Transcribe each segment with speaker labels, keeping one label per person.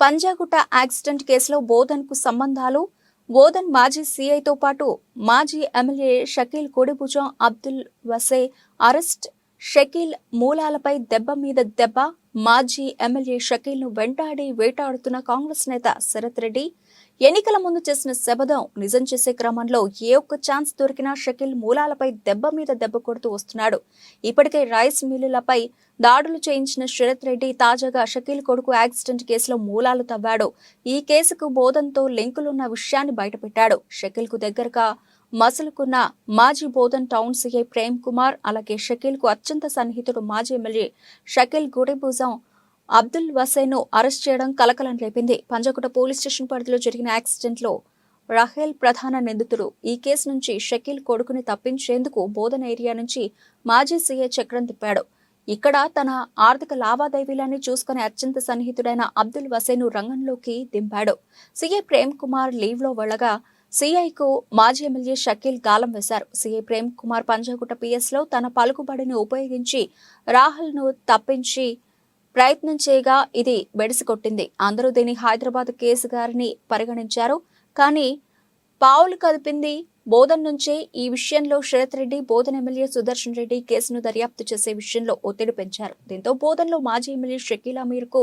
Speaker 1: Panjagutta accident కేసులో బోధన్కు సంబంధాలు. బోధన్ మాజీ సీఐతో పాటు మాజీ ఎమ్మెల్యే షకీల్ కోడిభుజం అబ్దుల్ వసే అరెస్ట్ షకీల్ మూలాలపై దెబ్బ మీద దెబ్బ మాజీ ఎమ్మెల్యే షకీల్ను వెంటాడి వేటాడుతున్న కాంగ్రెస్ నేత శరత్ రెడ్డి. ఎన్నికల ముందు చేసిన శబదం నిజం చేసే క్రమంలో ఏ ఒక్క ఛాన్స్ దొరికినా షకీల్ మూలాలపై దెబ్బ మీద దెబ్బ కొడుతూ వస్తున్నాడు. ఇప్పటికే రైస్ మిల్లులపై దాడులు చేయించిన శరత్ రెడ్డి తాజాగా షకీల్ కొడుకు యాక్సిడెంట్ కేసులో మూలాలు తవ్వాడు. ఈ కేసుకు బోధంతో లింకులున్న విషయాన్ని బయటపెట్టాడు. షకీల్కు దగ్గరగా మసలుకున్న మాజీ బోధన్ టౌన్ సీఐ ప్రేమ్ కుమార్ అలాగే షకీల్కు అత్యంత సన్నిహితుడు మాజీ ఎమ్మెల్యే షకీల్ గుడిభుజం అబ్దుల్ వసైను అరెస్ట్ చేయడం కలకలం రేపింది పంజగుట్ట పోలీస్ స్టేషన్ పరిధిలో జరిగిన యాక్సిడెంట్లో రహేల్ ప్రధాన నిందితుడు. ఈ కేసు నుంచి షకీల్ కొడుకుని తప్పించేందుకు బోధన ఏరియా నుంచి మాజీ సీఐ చక్రం తిప్పాడు. ఇక్కడ తన ఆర్థిక లావాదేవీలన్నీ చూసుకునే అత్యంత సన్నిహితుడైన అబ్దుల్ వసేను రంగంలోకి దింపాడు. సీఐ ప్రేమ్ కుమార్ లీవ్లో వెళ్ళగా సీఐకు మాజీ ఎమ్మెల్యే షకీల్ గాలం వేశారు. సీఐ ప్రేమ్ కుమార్ పంజాగుట్ట పిఎస్లో తన పలుకుబడిని ఉపయోగించి రాహుల్ను తప్పించి ప్రయత్నం చేయగా ఇది బెడిసికొట్టింది. అందరూ దీని హైదరాబాద్ కేసు గారిని పరిగణించారు. కానీ పావులు కదిపింది బోధన్ నుంచే ఈ విషయంలో శరత్ రెడ్డి బోధన్ ఎమ్మెల్యే సుదర్శన్ రెడ్డి కేసును దర్యాప్తు చేసే విషయంలో ఒత్తిడి పెంచారు. దీంతో బోధన్లో మాజీ ఎమ్మెల్యే షకీల్ అమీర్కు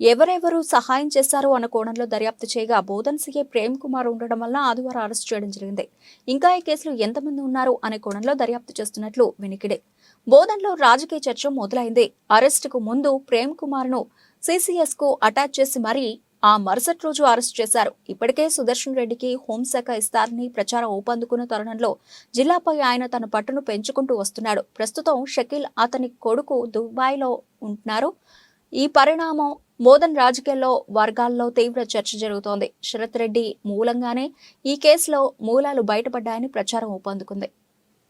Speaker 1: ఎవరెవరు సహాయం చేశారు అన్న కోణంలో దర్యాప్తు చేయగా బోధన్ సీఏ ప్రేమ్ కుమార్ ఉండడం వల్ల ఆదివారం అరెస్ట్ చేయడం జరిగింది. ఇంకా ఈ కేసులో ఎంతమంది ఉన్నారు అనే కోణంలో దర్యాప్తు చేస్తున్నట్లు వినికిడే. బోధన్లో రాజకీయ చర్చ మొదలైంది. అరెస్టుకు ముందు ప్రేమ్ కుమార్ను సిసిఎస్కు అటాచ్ చేసి మరీ ఆ మరుసటి రోజు అరెస్ట్ చేశారు. ఇప్పటికే సుదర్శన్ రెడ్డికి హోంశాఖ ఇస్తారని ప్రచారం ఊపందుకున్న తరుణంలో జిల్లాపై ఆయన తన పట్టును పెంచుకుంటూ వస్తున్నాడు. ప్రస్తుతం షకీల్ అతని కొడుకు దుబాయ్లో ఉంటున్నారు. ఈ పరిణామం మోదన్ రాజకీయాల్లో వర్గాల్లో తీవ్ర చర్చ జరుగుతోంది. శరత్ రెడ్డి మూలంగానే ఈ కేసులో మూలాలు బయటపడ్డాయని ప్రచారం ఊపందుకుంది.